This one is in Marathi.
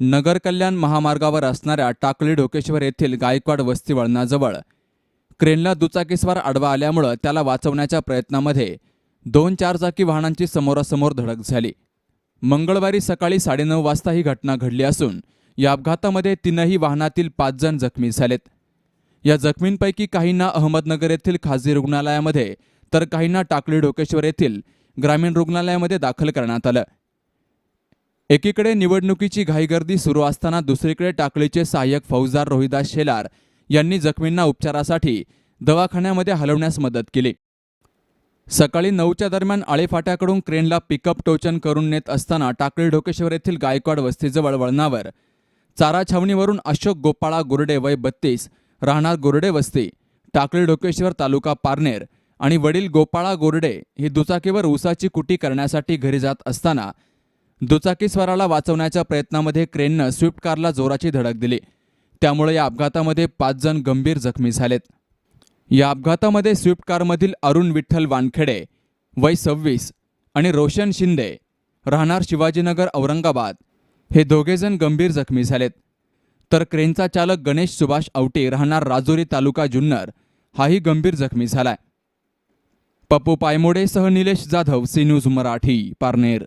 नगर कल्याण महामार्गावर असणाऱ्या टाकळी डोकेश्वर येथील गायकवाड वस्ती वळणाजवळ क्रेनला दुचाकीस्वार आडवा आल्यामुळं त्याला वाचवण्याच्या प्रयत्नामध्ये दोन चारचाकी वाहनांची समोरासमोर धडक झाली. मंगळवारी सकाळी साडेनऊ वाजता ही घटना घडली असून या अपघातामध्ये तीनही वाहनातील पाच जण जखमी झालेत. या जखमींपैकी काहींना अहमदनगर येथील खाजगी रुग्णालयामध्ये तर काहींना टाकळी डोकेश्वर येथील ग्रामीण रुग्णालयामध्ये दाखल करण्यात आलं. एकीकडे निवडणुकीची घाईगर्दी सुरू असताना दुसरीकडे टाकळीचे सहाय्यक फौजदार रोहिदास शेलार यांनी जखमींना उपचारासाठी दवाखान्यामध्ये हलवण्यास मदत केली. सकाळी नऊच्या दरम्यान आळेफाट्याकडून क्रेनला पिकअप टोचन करून नेत असताना टाकळी ढोकेश्वर येथील गायकवाड वस्तीजवळ वळणावर. चारा छावणीवरून अशोक गोपाळा गुरडे वय बत्तीस राहणार गुरडे वस्ती टाकळी ढोकेश्वर तालुका पारनेर आणि वडील गोपाळा गोरडे ही दुचाकीवर ऊसाची कुटी करण्यासाठी घरी जात असताना दुचाकीस्वाराला वाचवण्याच्या प्रयत्नामध्ये क्रेननं स्विफ्ट कारला जोराची धडक दिली. त्यामुळे या अपघातामध्ये पाच जण गंभीर जखमी झालेत. या अपघातामध्ये स्विफ्ट कारमधील अरुण विठ्ठल वानखेडे वय सव्वीस आणि रोशन शिंदे राहणार शिवाजीनगर औरंगाबाद हे दोघेजण गंभीर जखमी झालेत. तर क्रेनचा चालक गणेश सुभाष आवटे राहणार राजुरी तालुका जुन्नर हाही गंभीर जखमी झालाय. पप्पू पायमोडेसह निलेश जाधव सी न्यूज मराठी पारनेर.